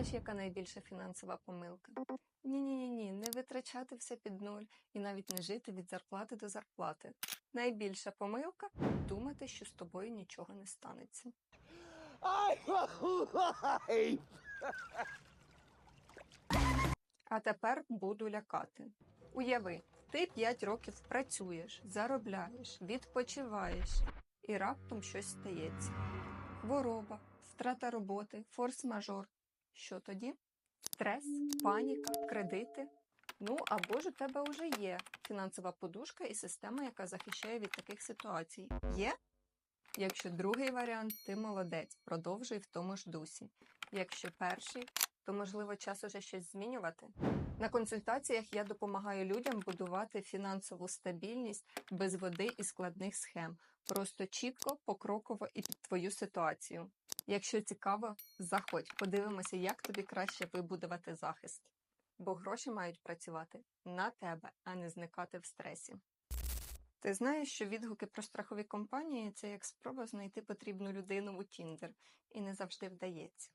Знаєш, яка найбільша фінансова помилка? Ні, ні, ні, ні, не витрачати все під нуль і навіть не жити від зарплати до зарплати. Найбільша помилка думати, що з тобою нічого не станеться. А тепер буду лякати. Уяви, ти 5 років працюєш, заробляєш, відпочиваєш, і раптом щось стається. Хвороба, втрата роботи, форс-мажор. Що тоді? Стрес, паніка, кредити. Ну або ж у тебе вже є фінансова подушка і система, яка захищає від таких ситуацій. Є? Якщо другий варіант, ти молодець, продовжуй в тому ж дусі. Якщо перший, то можливо час уже щось змінювати. На консультаціях я допомагаю людям будувати фінансову стабільність без води і складних схем, просто чітко, покроково і під твою ситуацію. Якщо цікаво, заходь, подивимося, як тобі краще вибудувати захист. Бо гроші мають працювати на тебе, а не зникати в стресі. Ти знаєш, що відгуки про страхові компанії це як спроба знайти потрібну людину у Тіндер, і не завжди вдається.